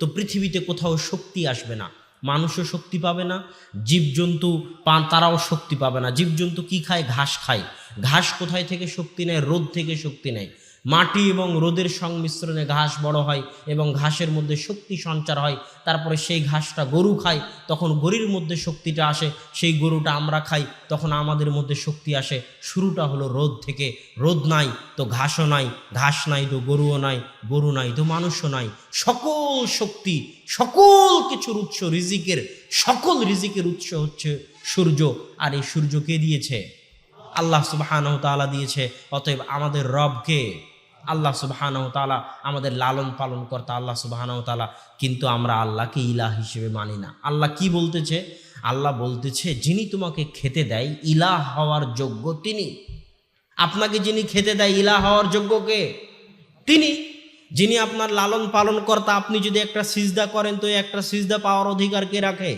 তো পৃথিবীতে কোথাও শক্তি আসবে না, মানুষও শক্তি পাবে না, জীবজন্তু, পান তারাও শক্তি পাবে না। জীবজন্তু কি খায়? ঘাস খায়। ঘাস কোথায় থেকে শক্তি নেয়? রোদ থেকে শক্তি নেয়। মাটি এবং রোদের সংমিশ্রণে ঘাস বড় হয় এবং ঘাসের মধ্যে শক্তি সঞ্চার হয়। তারপরে সেই ঘাসটা গরু খায়, তখন গরুর মধ্যে শক্তিটা আসে, সেই গরুটা আমরা খাই, তখন আমাদের মধ্যে শক্তি আসে। শুরুটা হলো রোদ থেকে, রোদ নাই তো ঘাসও নাই, ঘাস নাই তো গরুও নাই, গরু নাই তো মানুষও নাই। সকল শক্তি, সকল কিছুর উৎস রিজিকের, সকল রিজিকের উৎস হচ্ছে সূর্য, আর এই সূর্য কে দিয়েছে? আল্লাহ সুবাহানহ তালা দিয়েছে, অতএব আমাদের রবকে আল্লাহ সুবাহানহ তালা আমাদের লালন পালন কর্তা আল্লাহ সুবাহানহ তালা কিন্তু আমরা আল্লাহকে ইলাহ হিসেবে মানি না। আল্লাহ কি বলতেছে? আল্লাহ বলতেছে, যিনি তোমাকে খেতে দেয়, ইলাহ হওয়ার যোগ্য তিনি। আপনাকে যিনি খেতে দেয়, ইলাহ হওয়ার যোগ্য কে? তিনি। যিনি আপনার লালন পালন কর্তা, আপনি যদি একটা সিজদা করেন, তো একটা সিজদা পাওয়ার অধিকার কে রাখে?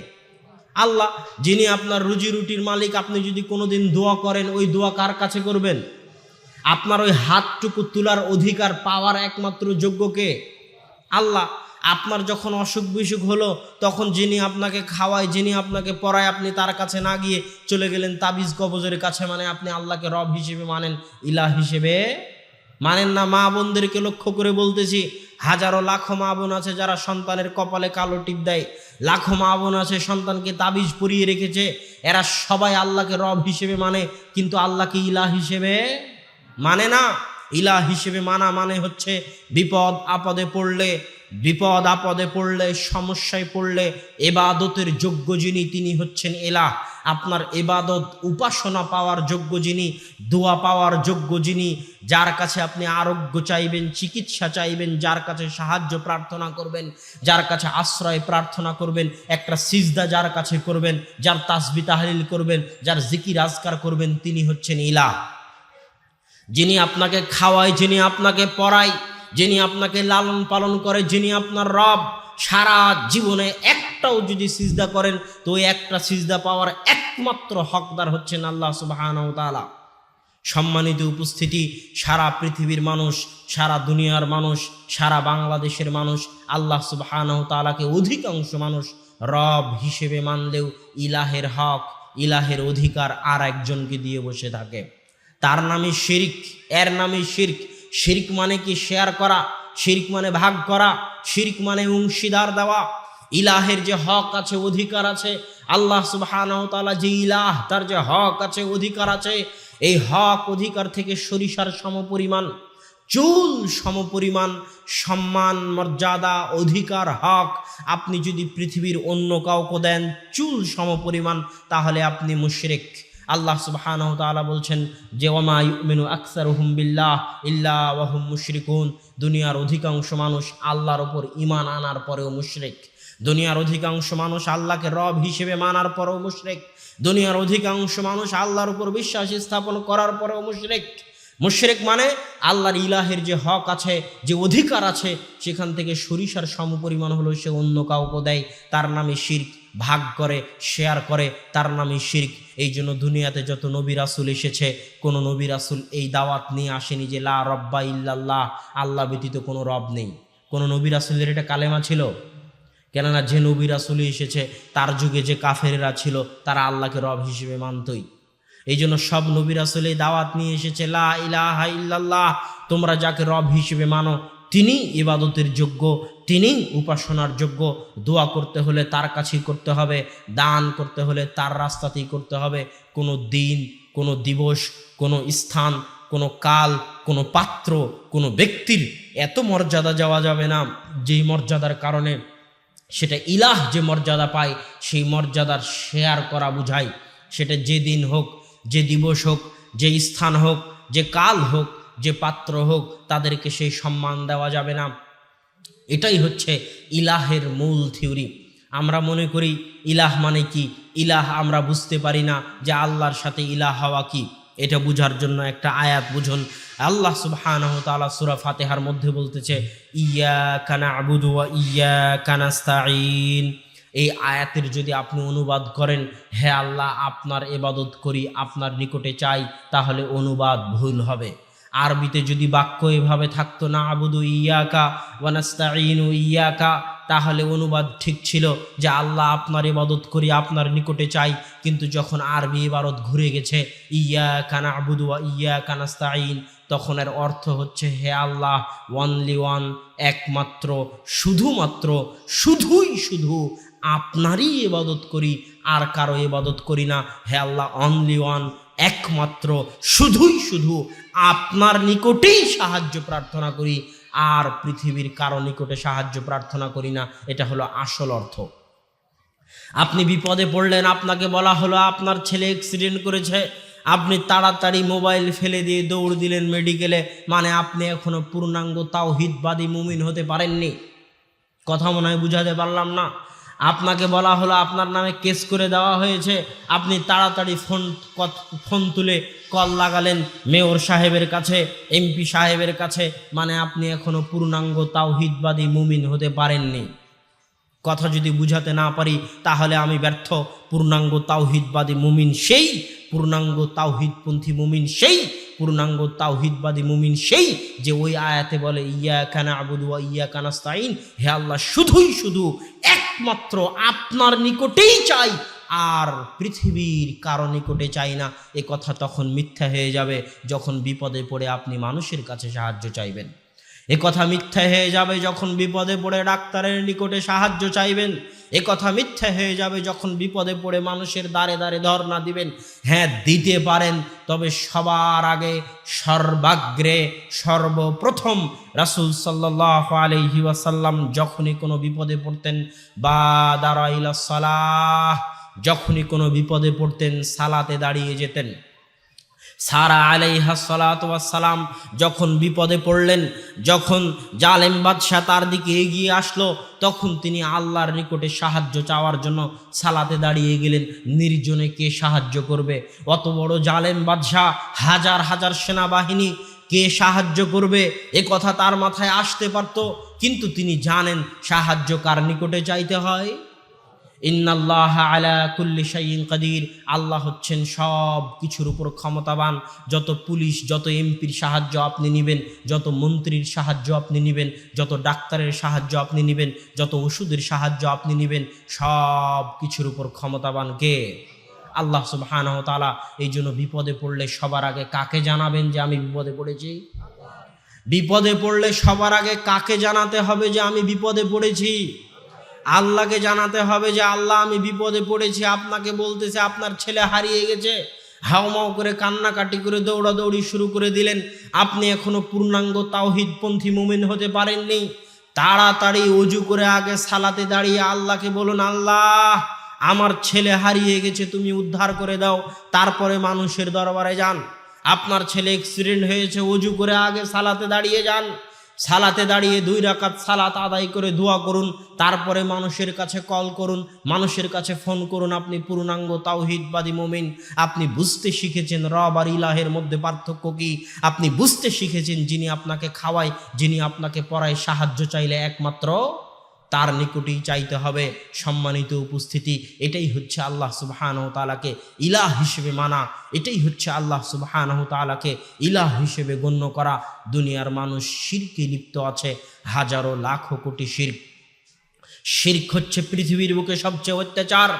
আল্লাহ, যিনি আপনার রুজি রুটির মালিক, আপনি যদি কোনোদিন দোয়া করেন, ওই দোয়া কার কাছে করবেন? আপনার ওই হাতটুকু তোলার অধিকার পাওয়ার একমাত্র যোগ্য কে? আল্লাহ, আপনার যখন অসুখ বিসুখ হলো, তখন যিনি আপনাকে খাওয়ায়, যিনি আপনাকে পড়ায়, আপনি তার কাছে না গিয়ে চলে গেলেন তাবিজ কবজের কাছে মানে আপনি আল্লাহকে রব হিসেবে মানেন, ইলাহ হিসেবে মানেন না। মা বোনদেরকে লক্ষ্য করে বলতেছি হাজারো লাখো মা বোন আছে যারা সন্তানের কপালে কালো টিপ দেয়। লাখো মা বোন আছে সন্তানকে তাবিজ পরিয়ে রেখেছে। এরা সবাই আল্লাহকে রব হিসেবে মানে কিন্তু আল্লাহকে ইলা হিসেবে মানে না। ইলা হিসেবে মানা মানে হচ্ছে বিপদ, আপদে পড়লে বিপদ আপদে পড়লে, সমস্যায় পড়লে এবাদতের যোগ্য যিনি, তিনি হচ্ছেন এলাহ। আপনার এবাদত উপাসনা পাওয়ার যোগ্য যিনি, দোয়া পাওয়ার যোগ্য যিনি, যার কাছে আপনি আরোগ্য চাইবেন, চিকিৎসা চাইবেন, যার কাছে সাহায্য প্রার্থনা করবেন, যার কাছে আশ্রয় প্রার্থনা করবেন, একটা সিজদা যার কাছে করবেন, যার তাসবি তাহলিল করবেন, যার জিকির আজকার করবেন, তিনি হচ্ছেন ইলাহ যিনি আপনাকে খাওয়ায়, যিনি আপনাকে পড়ায় যিনি আপনাকে লালন পালন করে, যিনি আপনার রব, সারা জীবনে একটাও যদি সিজদা করেন, তো ওই একটা সিজদা পাওয়ার একমাত্র হকদার হচ্ছেন আল্লাহ সুবাহানাহু তাআলা। সম্মানিত উপস্থিতি, সারা পৃথিবীর মানুষ, সারা দুনিয়ার মানুষ, সারা বাংলাদেশের মানুষ, আল্লাহ সুবাহানাহু তাআলাকে অধিকাংশ মানুষ রব হিসেবে মানলেও ইলাহের হক, ইলাহের অধিকার আর একজনকে দিয়ে বসে থাকে। তার নামে শিরিক, এর নামে শির্ক শিরিক মানে কি শেয়ার করা? শিরিক মানে ভাগ করা। শিরিক মানে অংশীদার দেওয়া। ইলাহের যে হক আছে, অধিকার আছে, আল্লাহ তাআলা যে ইলাহ, তার যে হক আছে, অধিকার আছে, এই হক অধিকার থেকে সরিষার সমপরিমাণ, চুল সমপরিমাণ, সম্মান, মর্যাদা, অধিকার, হক আপনি যদি পৃথিবীর অন্য কাউকে দেন, চুল সমপরিমাণ, তাহলে আপনি মুশরিক। আল্লাহ তাআলা বলছেন যে, ওমা ইউমিনু আকসারুহুম বিল্লাহ ইল্লা ওয়াহুম মুশরিকুন। দুনিয়ার অধিকাংশ মানুষ আল্লাহর ওপর ঈমান আনার পরেও মুশরিক। দুনিয়ার অধিকাংশ মানুষ আল্লাহকে রব হিসেবে মানার পরেও মুশরিক। দুনিয়ার অধিকাংশ মানুষ আল্লাহর উপর বিশ্বাস স্থাপন করার পরেও মুশরিক। মুশরিক মানে আল্লাহর ইলাহের যে হক আছে, যে অধিকার আছে, সেখান থেকে সরিষার সমপরিমাণ হলো সে অন্য কাউকে দেয়। তার নামে শির্ক। ভাগ করে শেয়ার করে, তার নামে শির্ক। এই জন্য দুনিয়াতে যত নবী রাসুল এসেছে, কোনো নবী রাসুল এই দাওয়াত নিয়ে আসেনি যে, লা রব্বা ইল্লাল্লাহ আল্লাহ ব্যতীত কোনো রব নেই। কোনো নবী রাসুলের এটা কালেমা ছিল? কেননা যে নবী রাসুল এসেছে, তার যুগে যে কাফেরেরা ছিল, তারা আল্লাহকে রব হিসেবে মানতই। এই জন্য সব নবী রাসুল এই দাওয়াত নিয়ে এসেছে, লা ইলাহা ইল্লাল্লাহ তোমরা যাকে রব হিসেবে মানো তিনি ইবাদতের যোগ্য, তিনি উপাসনার যোগ্য। দোয়া করতে হলে তার কাছেই করতে হবে, দান করতে হলে তার রাস্তাতেই করতে হবে। কোনো দিন, কোনো দিবস, কোনো স্থান, কোনো কাল, কোনো পাত্র, কোনো ব্যক্তির এত মর্যাদা যাওয়া যাবে না। যেই মর্যাদার কারণে সেটা ইলাহ যে মর্যাদা পায়, সেই মর্যাদার শেয়ার করা বুঝায়। সেটা যে দিন হোক, যে দিবস হোক, যে স্থান হোক, যে কাল হোক যে পাত্র হোক, তাদেরকে সেই সম্মান দেওয়া যাবে না। এটাই হচ্ছে ইলাহের মূল থিওরি। আমরা মনে করি, ইলাহ মানে কি? ইলাহ আমরা বুঝতে পারি না যে আল্লাহর সাথে ইলাহ হওয়া কি। এটা বুঝার জন্য একটা আয়াত বুঝুন। আল্লাহ সুবহানাহু তাআলা সূরা ফাতিহার মধ্যে বলতেছে ইয়া কানা আবুদু ওয়া ইয়া কানাস্তাঈন এই আয়াতের যদি আপনি অনুবাদ করেন, হে আল্লাহ, আপনার এবাদত করি, আপনার নিকটে চাই, তাহলে অনুবাদ ভুল হবে। আরবিতে যদি বাক্য এভাবে থাকতো, না আবুদু ইয়াকা ওয়ানাস্তাঈনু ইয়াকা তাহলে অনুবাদ ঠিক ছিল যে আল্লাহ আপনার ইবাদত করি, আপনার নিকটে চাই। কিন্তু যখন আরবি ইবারত ঘুরে গেছে ইয়া কানা আবুদুয়া ইয়া কানাস্তাইন তখন এর অর্থ হচ্ছে, হে আল্লাহ ওয়ানলি ওয়ান একমাত্র, শুধুমাত্র, শুধুই শুধু আপনারই ইবাদত করি, আর কারও ইবাদত করি না। হে আল্লাহ অনলি ওয়ান একমাত্র শুধুই শুধু আপনার নিকটেই সাহায্য প্রার্থনা করি, আর পৃথিবীর কারও নিকটে সাহায্য প্রার্থনা করি না, এটা হলো আসল অর্থ। আপনি বিপদে পড়লেন, আপনাকে বলা হলো, আপনার ছেলে অ্যাক্সিডেন্ট করেছে, আপনি তাড়াতাড়ি মোবাইল ফেলে দিয়ে দৌড় দিলেন মেডিকেলে মানে আপনি এখনও পূর্ণাঙ্গ তাওহিদবাদী মুমিন হতে পারেননি। কথা মনে হয় বুঝাতে পারলাম না। আপনাকে বলা হলো, আপনার নামে কেস করে দেওয়া হয়েছে। আপনি তাড়াতাড়ি ফোন ফোন তুলে কল লাগালেন মেয়র সাহেবের কাছে, এমপি সাহেবের কাছে মানে আপনি এখনও পূর্ণাঙ্গ তাওহিদবাদী মুমিন হতে পারেননি। কথা যদি বুঝাতে না পারি, তাহলে আমি ব্যর্থ। পূর্ণাঙ্গ তাওহিদবাদী মুমিন সেই, পূর্ণাঙ্গ তাওহিদপন্থী মুমিন সেই পূর্ণাঙ্গ তাওহিদবাদী মুমিন সেই যে ওই আয়াতে বলে ইয়া কানা আবুদু ওয়া ইয়া কানাস্তাইন হে আল্লাহ, শুধুই শুধু, একমাত্র আপনার নিকটেই চাই, আর পৃথিবীর কারও নিকটে চাই না। এ কথা তখন মিথ্যা হয়ে যাবে যখন বিপদে পড়ে আপনি মানুষের কাছে সাহায্য চাইবেন। এ কথা মিথ্যা হয়ে যাবে যখন বিপদে পড়ে ডাক্তারের নিকটে সাহায্য চাইবেন। এ কথা মিথ্যা হয়ে যাবে যখন বিপদে পড়ে মানুষের দ্বারে দ্বারে ধর্ণা দিবেন। হ্যাঁ দিতে পারেন, তবে সবার আগে সর্বাগ্রে সর্বপ্রথম রাসুল সাল্লাহ আলহি ওয়াসাল্লাম যখনই কোনো বিপদে পড়তেন বা দাঁড়াইলা সালাহ, যখনই কোনো বিপদে পড়তেন, সালাতে দাঁড়িয়ে যেতেন। সারা আলাইহা সালাম যখন বিপদে পড়লেন, যখন জালেম বাদশাহ তার দিকে এগিয়ে আসলো, তখন তিনি আল্লাহর নিকটে সাহায্য চাওয়ার জন্য সালাতে দাঁড়িয়ে গেলেন। নির্জনে কে সাহায্য করবে? অত বড় জালেম বাদশাহ, হাজার হাজার সেনাবাহিনী, কে সাহায্য করবে? এ কথা তার মাথায় আসতে পারত, কিন্তু তিনি জানেন সাহায্য কার নিকটে চাইতে হয়। ইন্নাল্লাহ আলা কুল্লি শাইইন কাদির। আল্লাহ হচ্ছেন সব কিছুর উপর ক্ষমতাবান। যত পুলিশ, যত এমপির সাহায্য আপনি নেবেন, যত মন্ত্রীর সাহায্য আপনি নেবেন, যত ডাক্তারের সাহায্য আপনি নেবেন, যত ওষুধের সাহায্য আপনি নেবেন, সব কিছুর উপর ক্ষমতাবান কে? আল্লাহ সুবহানাহু তাআলা এই জন্য বিপদে পড়লে সবার আগে কাকে জানাবেন যে আমি বিপদে পড়েছি? বিপদে পড়লে সবার আগে কাকে জানাতে হবে যে আমি বিপদে পড়েছি? আল্লাহকে জানাতে হবে যে আল্লাহ, আমি বিপদে পড়েছি, আপনাকে বলতেছে, আপনার ছেলে হারিয়ে গেছে। হাওমাও করে কান্নাকাটি করে দৌড়াদৌড়ি শুরু করে দিলেন। আপনি এখনও পূর্ণাঙ্গ তাওহিদপন্থী মুমিন হতে পারেননি। তাড়াতাড়ি অজু করে আগে সালাতে দাঁড়িয়ে আল্লাহকে বলুন, আল্লাহ, আমার ছেলে হারিয়ে গেছে, তুমি উদ্ধার করে দাও। তারপরে মানুষের দরবারে যান। আপনার ছেলে অ্যাক্সিডেন্ট হয়েছে অজু করে আগে সালাতে দাঁড়িয়ে যান। সালাতে দাঁড়িয়ে দুই রাকাত সালাত আদায় করে দোয়া করুন, তারপরে মানুষের কাছে কল করুন, মানুষের কাছে ফোন করুন, আপনি পূর্ণাঙ্গ তাওহিদবাদী মোমিন, আপনি বুঝতে শিখেছেন রব আর ইলাহের মধ্যে পার্থক্য কি? আপনি বুঝতে শিখেছেন যিনি আপনাকে খাওয়ায়, যিনি আপনাকে পড়ায় সাহায্য চাইলে একমাত্র তার নিকটেই চাইতে হবে সম্মানিত উপস্থিতি। এটাই হচ্ছে আল্লাহ সুবহান ও তালাকে ইলাহ হিসেবে মানা। এটাই হচ্ছে আল্লাহ সুবহান ও তালাকে ইলাহ হিসেবে গণ্য করা। দুনিয়ার মানুষ শিরকে লিপ্ত আছে, হাজারো লাখো কোটি শির্ক শির্ক হচ্ছে পৃথিবীর বুকে সবচেয়ে অত্যাচার,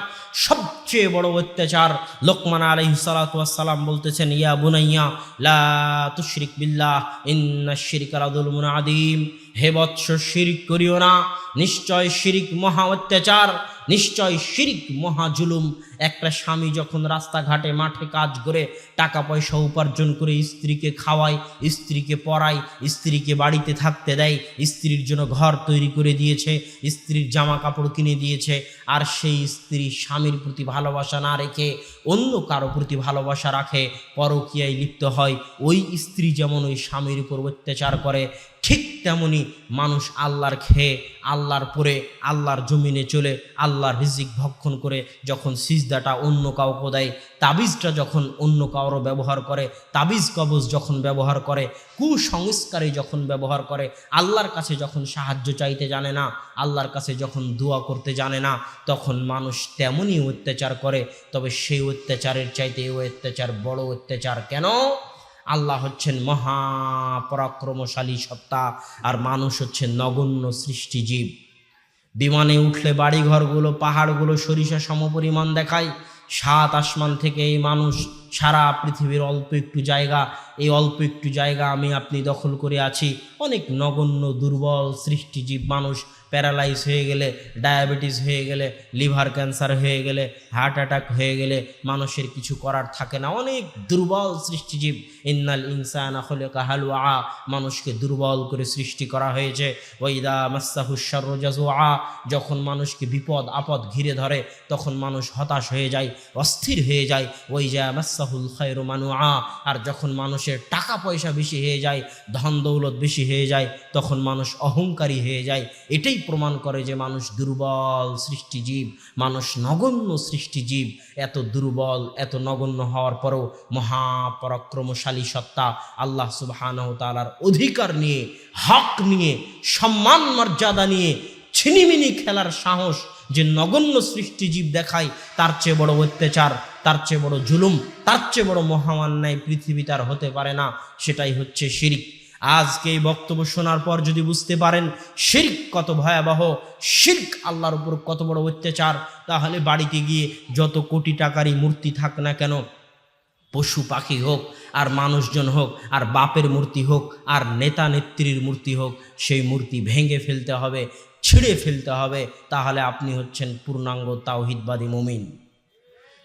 সবচেয়ে বড় অত্যাচার। লোকমান আলাইহি সালাম বলতেছেন, ইয়া বুনাইয়া, লা তুশরিক বিল্লাহ, ইন্না শিরকা লাযুলমুন আদিম হে বৎস শিরিক করিও না, নিশ্চয় শিরিক মহা অত্যাচার, নিশ্চয় শিরিক মহা জুলুম। একটা স্বামী যখন রাস্তাঘাটে মাঠে কাজ করে, টাকা পয়সা উপার্জন করে স্ত্রীকে খাওয়ায়, স্ত্রীকে পড়ায়, স্ত্রীকে বাড়িতে থাকতে দেয়, স্ত্রীর জন্য ঘর তৈরি করে দিয়েছে, স্ত্রীর জামা কাপড় কিনে দিয়েছে, আর সেই স্ত্রী স্বামীর প্রতি ভালোবাসা না রেখে অন্য কারও প্রতি ভালোবাসা রাখে, পরকীয়ায় লিপ্ত হয়। ওই স্ত্রী যেমন ওই স্বামীর উপর অত্যাচার করে ঠিক তেমনি মানুষ আল্লাহর খেয়ে, আল্লাহর পরে, আল্লাহর জমিনে চলে, আল্লাহর রিজিক ভক্ষণ করে যখন সিজদাটা অন্য কাউকে দেয়, তাবিজটা যখন অন্য কারও ব্যবহার করে, তাবিজ কবজ যখন ব্যবহার করে কুসংস্কারে যখন ব্যবহার করে, আল্লাহর কাছে যখন সাহায্য চাইতে জানে না, আল্লাহর কাছে যখন দোয়া করতে জানে না, তখন মানুষ তেমনই অত্যাচার করে। তবে সেই অত্যাচারের চাইতে এই অত্যাচার বড় অত্যাচার কেন? আল্লাহ হচ্ছেন মহা পরাক্রমশালী সত্তা, আর মানুষ হচ্ছে নগণ্য সৃষ্টিজীব। বিমানে উঠলে বাড়িঘরগুলো, পাহাড়গুলো সরিষা সমপরিমাণ দেখায়, সাত আসমান থেকে এই মানুষ সারা পৃথিবীর অল্প একটু জায়গা, এই অল্প একটু জায়গা আমি আপনি দখল করে আছি। অনেক নগণ্য, দুর্বল, সৃষ্টিজীব মানুষ প্যারালাইজ হয়ে গেলে, ডায়াবেটিস হয়ে গেলে, লিভার ক্যান্সার হয়ে গেলে, হার্ট অ্যাটাক হয়ে গেলে মানুষের কিছু করার থাকে না। অনেক দুর্বল সৃষ্টিজীব, ইন্নাল ইনসান হলে কাহালু আ মানুষকে দুর্বল করে সৃষ্টি করা হয়েছে। ওইদা মাসাহুসার আ যখন মানুষকে বিপদ, আপদ ঘিরে ধরে, তখন মানুষ হতাশ হয়ে যায়, অস্থির হয়ে যায়। ওই যা মাসাহুল খৈর মানু আ আর যখন মানুষের টাকা পয়সা বেশি হয়ে যায়, ধন দৌলত বেশি হয়ে যায়, তখন মানুষ অহংকারী হয়ে যায়। এটাই প্রমাণ করে যে মানুষ দুর্বল সৃষ্টিজীব, মানুষ নগণ্য সৃষ্টিজীব। এত দুর্বল, এত নগণ্য হওয়ার পরেও মহাপরাক্রমশালী সত্তা আল্লাহ সুবাহানহ তালার অধিকার নিয়ে, হক নিয়ে, সম্মান মর্যাদা নিয়ে ছিনিমিনি খেলার সাহস যে নগণ্য সৃষ্টিজীব দেখায়, তার চেয়ে বড় অত্যাচার তার চেয়ে বড় জুলুম, তার চেয়ে বড় মহামান্যায় পৃথিবী তার হতে পারে না, সেটাই হচ্ছে শিরিক। আজকে এই বক্তব্য শোনার পর যদি বুঝতে পারেন শির্ক কত ভয়াবহ, শির্ক আল্লাহর উপর কত বড় অত্যাচার, তাহলে বাড়িতে গিয়ে যত কোটি টাকারই মূর্তি থাক না কেন, পশু পাখি হোক, আর মানুষজন হোক, আর বাপের মূর্তি হোক, আর নেতা নেত্রীর মূর্তি হোক, সেই মূর্তি ভেঙে ফেলতে হবে, ছিঁড়ে ফেলতে হবে, তাহলে আপনি হচ্ছেন পূর্ণাঙ্গ তাওহিদবাদী মুমিন।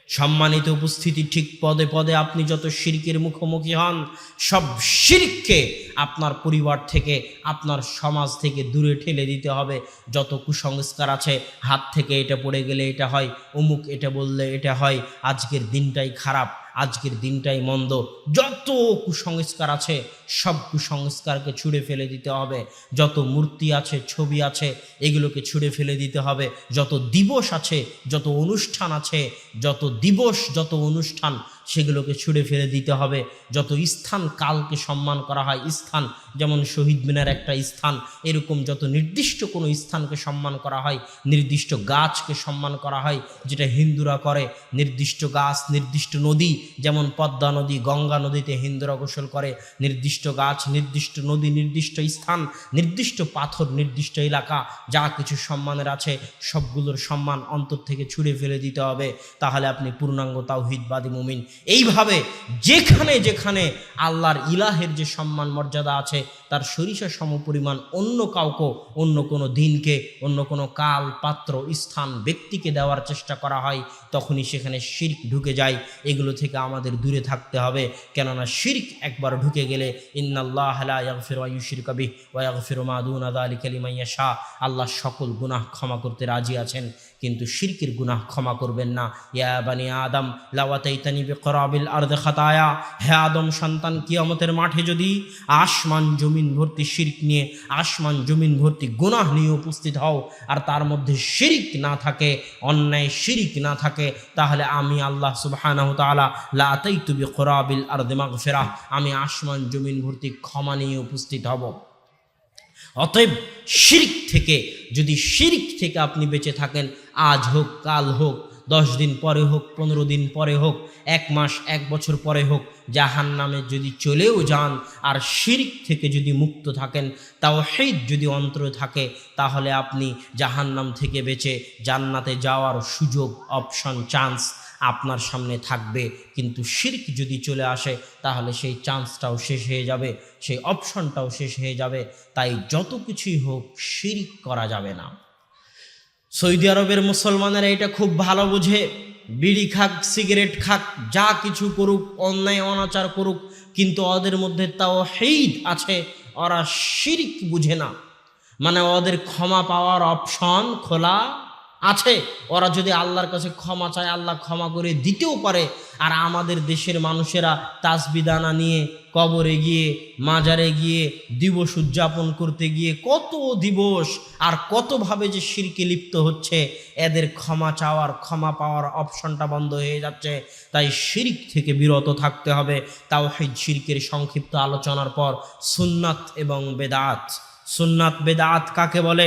সম্মানিত উপস্থিতি ঠিক পদে পদে আপনি যত শিরকের মুখোমুখি হন, সব শিরককে আপনার পরিবার থেকে, আপনার সমাজ থেকে দূরে ঠেলে দিতে হবে। যত কুসংস্কার আছে, হাত থেকে এটা পড়ে গেলে এটা হয়, অমুক এটা বললে এটা হয়, আজকের দিনটাই খারাপ। আজকের দিনটাই মন্দ। যত কুসংস্কার আছে, সব কুসংস্কারকে ছুঁড়ে ফেলে দিতে হবে। যত মূর্তি আছে, ছবি আছে, এগুলোকে ছুঁড়ে ফেলে দিতে হবে। যত দিবস আছে, যত অনুষ্ঠান আছে, যত দিবস, যত অনুষ্ঠান, সেগুলোকে ছুঁড়ে ফেলে দিতে হবে। যত স্থান কালকে সম্মান করা হয়, স্থান যেমন শহীদ মিনার একটা স্থান, এরকম যত নির্দিষ্ট কোনো স্থানকে সম্মান করা হয়, নির্দিষ্ট গাছকে সম্মান করা হয়, যেটা হিন্দুরা করে, নির্দিষ্ট গাছ, নির্দিষ্ট নদী, যেমন পদ্মা নদী, গঙ্গা নদীতে হিন্দুরা গোসল করে, নির্দিষ্ট গাছ, নির্দিষ্ট নদী, নির্দিষ্ট স্থান, নির্দিষ্ট পাথর, নির্দিষ্ট এলাকা, যা কিছু সম্মানের আছে, সবগুলোর সম্মান অন্তর থেকে ছুঁড়ে ফেলে দিতে হবে। তাহলে আপনি পূর্ণাঙ্গ তাওহিদবাদী মুমিন। এইভাবে যেখানে যেখানে আল্লাহর ইলাহের যে সম্মান মর্যাদা আছে তার সরিষা সমপরিমাণ অন্য কাউকে, অন্য কোনো দিনকে, অন্য কোনো কাল পাত্র স্থান, ব্যক্তিকে দেওয়ার চেষ্টা করা হয়, তখনই সেখানে শির্ক ঢুকে যায়। এগুলো থেকে আমাদের দূরে থাকতে হবে। কেননা শির্ক একবার ঢুকে গেলে, ইন্নাল্লাহ লিমান ইয়াশা। আল্লাহ সকল গুনাহ ক্ষমা করতে রাজি আছেন। কিন্তু শিরকের গুনাহ ক্ষমা করবেন না। ইয়া বানি আদম, লাওয়াতাইতানি বিকরাবিল আরদ খাতায়া। হে আদম সন্তান, কিয়ামতের মাঠে যদি আসমান জমিন ভর্তি শিরক নিয়ে, আসমান জমিন ভর্তি গুনাহ নিয়ে উপস্থিত হও, আর তার মধ্যে শিরিক না থাকে, অন্যায় শিরিক না থাকে, তাহলে আমি আল্লাহ সুবহানাহু তাআলা লা আতাইতু বিকরাবিল আরদ মাগফিরাহ, আমি আসমান জমিন ভর্তি ক্ষমা নিয়ে উপস্থিত হব। অতএব শিরিক থেকে, যদি শিরিক থেকে আপনি বেঁচে থাকেন, আজ হোক, কাল হোক, দশ দিন পরে হোক, পনেরো দিন পরে হোক, এক মাস, এক বছর পরে হোক জাহান নামে যদি চলেও যান, আর শিরিক থেকে যদি মুক্ত থাকেন তাও হেদ যদি অন্তরে থাকে, তাহলে আপনি জাহান্নাম থেকে বেঁচে জান্নাতে যাওয়ার সুযোগ অপশন চান্স আপনার সামনে থাকবে। কিন্তু শির্ক যদি চলে আসে, তাহলে সেই চান্সটাও শেষ হয়ে যাবে, সেই অপশনটাও শেষ হয়ে যাবে। তাই যত কিছুই হোক, শিরিক করা যাবে না। সৌদি আরবের মুসলমানেরা এটা খুব ভালো বুঝে। বিড়ি খাক, সিগারেট খাক, যা কিছু করুক, অন্যায়, অনাচার করুক, কিন্তু ওদের মধ্যে তাও হেইদ আছে। ওরা শিরিক বুঝে না। মানে ওদের ক্ষমা পাওয়ার অপশন খোলা আছে। ওরা যদি আল্লাহর কাছে ক্ষমা চায়, আল্লাহ ক্ষমা করে দিতেও পারে। আর আমাদের দেশের মানুষেরা তাসবিদানা নিয়ে, কবরে গিয়ে, মাজারে গিয়ে, দিবস উদযাপন করতে গিয়ে কত দিবস আর কতভাবে যে শিরকে লিপ্ত হচ্ছে, এদের ক্ষমা চাওয়ার, ক্ষমা পাওয়ার অপশনটা বন্ধ হয়ে যাচ্ছে। তাই শিরিক থেকে বিরত থাকতে হবে। তাও সেই শিরকের সংক্ষিপ্ত আলোচনার পর সুন্নাত এবং বেদাত। সুন্নাত, বেদাত কাকে বলে?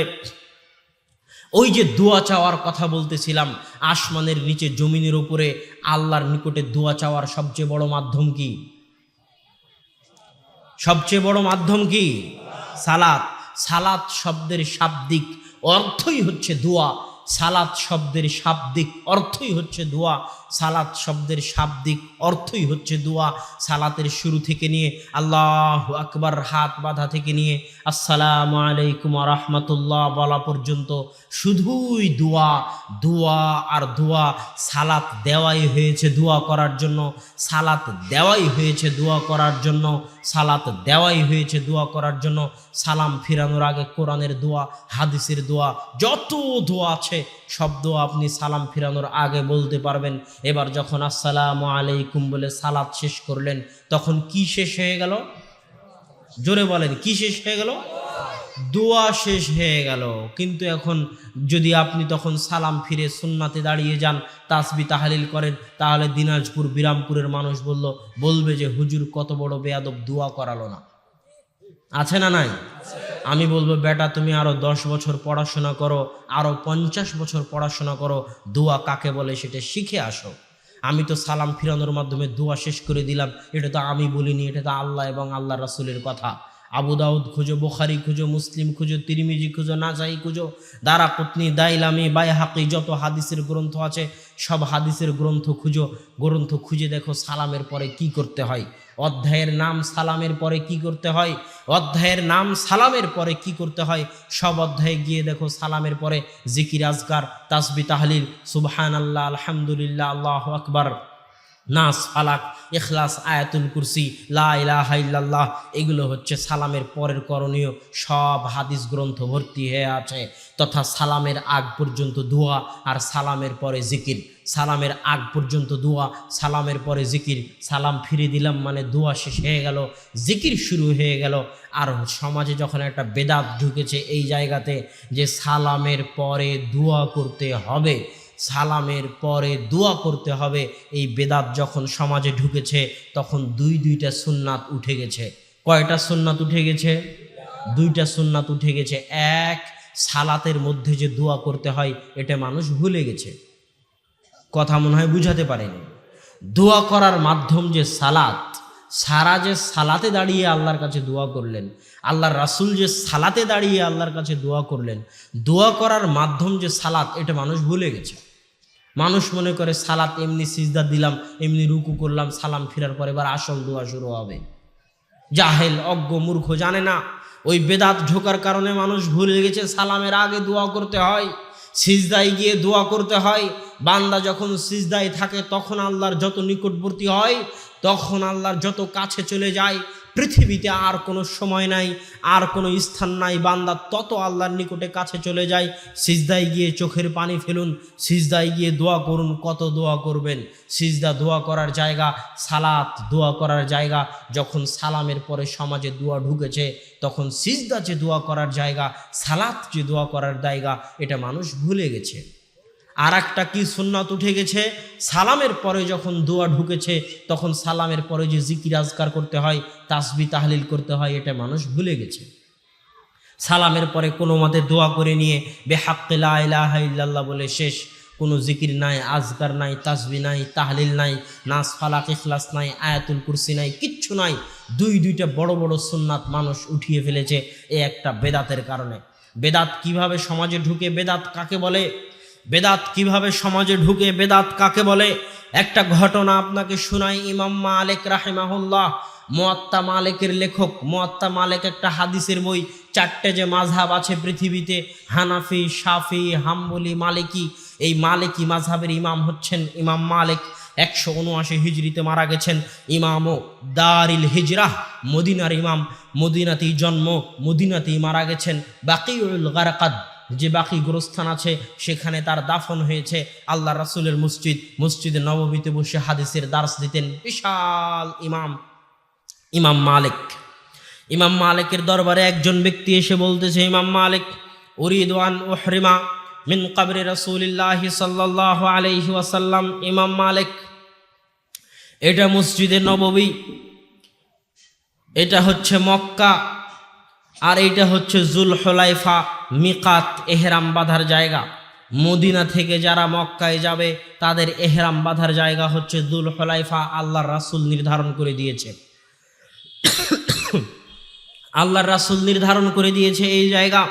ওই যে দোয়া চাওয়ার কথা বলতেছিলাম, আসমানের নিচে জমিনের উপরে আল্লাহর নিকটে দোয়া চাওয়ার সবচেয়ে বড় মাধ্যম কি? সবচেয়ে বড় মাধ্যম কি? সালাত। সালাত শব্দের শাব্দিক অর্থই হচ্ছে দোয়া। সালাত শব্দের শাব্দিক অর্থই হচ্ছে দোয়া। সালাত শব্দের শাব্দিক অর্থই হচ্ছে দোয়া সালাতের শুরু থেকে নিয়ে আল্লাহ আকবার হাত বাঁধা থেকে নিয়ে আসসালামু আলাইকুম রহমতুল্লাহ বলা পর্যন্ত শুধুই দোয়া দোয়া আর দোয়া সালাত দেওয়াই হয়েছে দোয়া করার জন্য, সালাত দেওয়াই হয়েছে দোয়া করার জন্য, সালাত দেওয়াই হয়েছে দোয়া করার জন্য, সালাম ফিরানোর আগে কোরআনের দোয়া, হাদিসের দোয়া, যত দোয়া আছে সব দোয়া আপনি সালাম ফিরানোর আগে বলতে পারবেন। এবার যখন আসসালামু আলাইকুম বলে সালাদ শেষ করলেন, তখন কি শেষ হয়ে গেল? জোরে বলেন, কি শেষ হয়ে গেল? দোয়া শেষ হয়ে গেল। কিন্তু এখন যদি আপনি তখন সালাম ফিরে সুন্নাতে দাঁড়িয়ে যান তাসবি তাহালিল করেন, তাহলে দিনাজপুর, বিরামপুরের মানুষ বলল, বলবে যে হুজুর কত বড় বেয়াদব, দোয়া করালো না। আছে না নাই? আমি বলব, বেটা, তুমি আরও দশ বছর পড়াশোনা করো আরও পঞ্চাশ বছর পড়াশোনা করো, দোয়া কাকে বলে সেটা শিখে আসো। আমি তো সালাম ফিরানোর মাধ্যমে দোয়া শেষ করে দিলাম, এটা তো আমি বলিনি, এটা তো আল্লাহ এবং আল্লাহ রাসুলের কথা। আবু দাউদ খুঁজো, বোখারি খুঁজো, মুসলিম খুঁজো, তিরিমিজি খুঁজো নাজাই খুঁজো দারা পত্নী দাইলামি বাই হাকি যত হাদিসের গ্রন্থ আছে, সব হাদিসের গ্রন্থ খুঁজো। গ্রন্থ খুঁজে দেখো সালামের পরে কি করতে হয়। অধ্যায়ের নাম সালামের পরে কি করতে হয়। অধ্যায়ের নাম সালামের পরে কি করতে হয়। সব অধ্যায়ে গিয়ে দেখো সালামের পরে জিকির, আজকার, তাসবি, তাহলিল সুবহান আল্লাহ আলহামদুলিল্লাহ, আল্লাহ আকবার। নাস, ফালাক এখলাস আয়াতুল কুরসি, লা ইলাহা এগুলো হচ্ছে সালামের পরের করণীয়। সব হাদিস গ্রন্থ ভর্তি হয়ে আছে, তথা সালামের আগ পর্যন্ত দোয়া আর সালামের পরে জিকির। সালামের আগ পর্যন্ত দোয়া, সালামের পরে জিকির। সালাম ফিরে দিলাম মানে দোয়া শেষ হয়ে গেল, জিকির শুরু হয়ে গেল। আর সমাজে যখন একটা বেদাত ঢুকেছে এই জায়গাতে যে সালামের পরে দোয়া করতে হবে সালামের পরে দোয়া করতে হবে। এই বেদাত যখন সমাজে ঢুকেছে, তখন দুই, দুইটা সুন্নাত উঠে গেছে। কয়টা সুন্নাত উঠে গেছে? দুইটা সুন্নাত উঠে গেছে। এক, সালাতের মধ্যে যে দোয়া করতে হয়, এটা মানুষ ভুলে গেছে। কথা মনে হয় বুঝাতে পারেনি। দোয়া করার মাধ্যম যে সালাত, সারা যে সালাতে দাঁড়িয়ে আল্লাহর কাছে দোয়া করলেন, আল্লাহর রাসুল যে সালাতে দাঁড়িয়ে আল্লাহর কাছে দোয়া করলেন, দোয়া করার মাধ্যম যে সালাত, এটা মানুষ ভুলে গেছে। মানুষ মনে করে, সালাত এমনি সিজদা দিলাম, এমনি রুকু করলাম, সালাম ফিরার পর এবার আসল দোয়া শুরু হবে। জাহেল, অজ্ঞ, মূর্খ জানে না। ওই বেদাত ঢোকার কারণে মানুষ ভুলে গেছে সালামের আগে দোয়া করতে হয়, সিজদায় গিয়ে দোয়া করতে হয়। বান্দা যখন সিজদায় থাকে, তখন আল্লাহর যত নিকটবর্তী হয়, তখন আল্লাহর যত কাছে চলে যায় পৃথিবীতে আর কোনো সময় নাই, আর কোনো স্থান নাই। বান্দা তত আল্লাহর নিকটে কাছে চলে যায়, সিজদায় গিয়ে চোখের পানি ফেলুন, সিজদায় গিয়ে দোয়া করুন, কত দোয়া করবেন? সিজদা দোয়া করার জায়গা, সালাত দোয়া করার জায়গা, যখন সালামের পরে সমাজে দোয়া ঢুকেছে, তখন সিজদা যে দোয়া করার জায়গা, সালাত যে দোয়া করার জায়গা, এটা মানুষ ভুলে গেছে। আর একটা কি সুন্নাত উঠে গেছে? সালামের পরে যখন দোয়া ঢুকেছে, তখন সালামের পরে যে জিকির আজকার করতে হয়, তাসবি তাহলিল করতে হয়, এটা মানুষ ভুলে গেছে। সালামের পরে কোনো মতে দোয়া করে নিয়ে বেহাক্কে লা ইলাহা বলে শেষ। কোনো জিকির নাই, আজকার নাই, তাসবি নাই, তাহলিল নাই, নাস, ফালাক, ইখলাস নাই, আয়াতুল কুরসি নাই, কিচ্ছু নাই। দুই দুইটা বড় বড় সুন্নাত মানুষ উঠিয়ে ফেলেছে, এ একটা বেদাতের কারণে। বেদাত কীভাবে সমাজে ঢুকে, বেদাত কাকে বলে? বেদাত কীভাবে সমাজে ঢুকে, বেদাত কাকে বলে? একটা ঘটনা আপনাকে শোনাই ইমাম মালিক রাহেমাহুল্লাহ, মোয়াত্তা মালিকের লেখক, মোয়াত্তা মালিক একটা হাদিসের বই, চারটে যে মাঝহাব আছে পৃথিবীতে, হানাফি, শাফি, হাম্বলি, মালিকি, এই মালিকি মাঝহাবের ইমাম হচ্ছেন ইমাম মালিক, একশো উনআশি হিজড়িতে মারা গেছেন ইমাম ও দারিল হিজরাহ মদিনার ইমাম, মদিনাতেই জন্ম, মদিনাতেই মারা গেছেন বাকিউল গারাকাদ। যে বাকি গোরস্থান আছে, সেখানে তার দাফন হয়েছে। আল্লাহ রাসুলের মসজিদ, মসজিদে নবমীতে বসে হাদিসের দার্স দিতেন বিশাল ইমাম ইমাম মালিক। ইমাম মালিকের দরবারে একজন ব্যক্তি এসে বলতেছে, ইমাম মালিক উরিদওয়ান ওহরিমা মিন কাবরে রসুলিল্লাহি সাল্লাহ আলাইহি ওয়াসাল্লাম। ইমাম মালিক, এটা মসজিদে নববী, এটা হচ্ছে মক্কা, আর এটা হচ্ছে জুল হলাইফা মিকাত এহরাম বাঁধার জায়গা। মদিনা থেকে যারা মক্কায় যাবে, তাদের এহরাম বাঁধার জায়গা হচ্ছে দুল হলাইফা আল্লাহর রাসুল নির্ধারণ করে দিয়েছে। আল্লাহর রাসুল নির্ধারণ করে দিয়েছে এই জায়গা।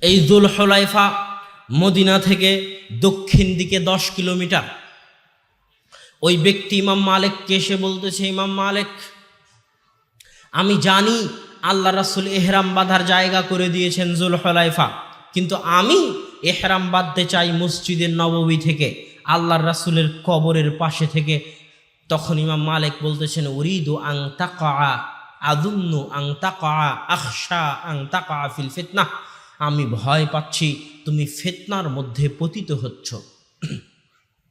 এই দুল হলাইফা মদিনা থেকে দক্ষিণ দিকে দশ কিলোমিটার। ওই ব্যক্তি ইমাম মালিককে এসে বলতেছে, ইমাম মালিক, আমি জানি আল্লাহ রাসুল এহরাম বাঁধার জায়গা করে দিয়েছেন জুল হলাইফা কিন্তু আমি এহরাম বাঁধতে চাই মসজিদের নববী থেকে, আল্লাহর রাসুলের কবরের পাশে থেকে। তখন ইমাম মালিক বলতেছেন, উরিদু আং তাকা আদুন্নু আং তাকা আখশা আং তাকা ফিল ফিতনা। আমি ভয় পাচ্ছি, তুমি ফিতনার মধ্যে পতিত হচ্ছ।